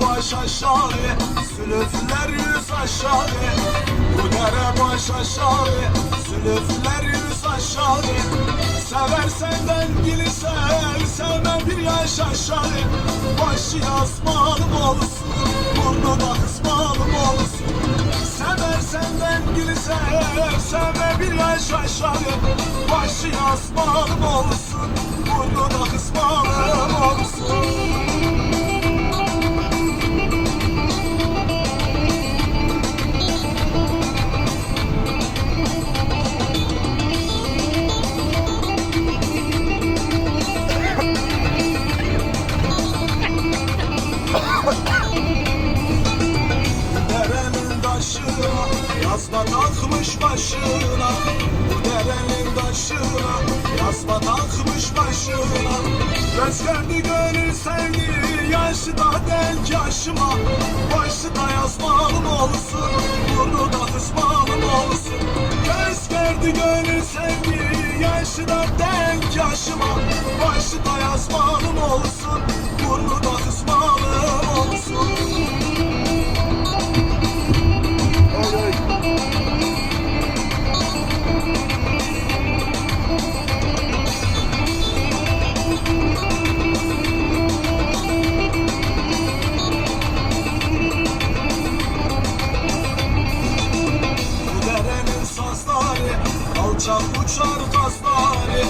baş aşağı Sülüfler yüz aşağı. Bu dere baş aşağı Sülüfler yüz aşağı. Seversen ben gili sev Sevme bir yaş aşağı. Başı yazmalım olsun Burnu da kısmalım olsun. Seversen ben gili sev Sevme bir yaş aşağı. Başı yazmalım olsun Burnu da kısmalım yazma takmış başına derenin taşına yazma takmış başına. Gördü gönül sevdi yaşı da denk yaşıma. Başı yazmalım olsun burnu da olsun. Gördü gönül sevdi yaşı denk yaşıma sazları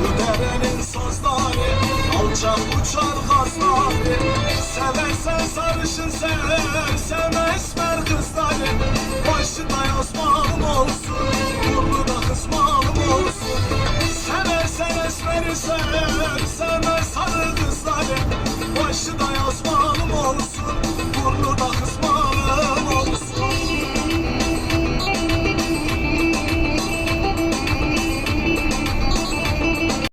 Bu derenin sazları Alçak uçar gazları. Seversen sarışın sever Sevmezsen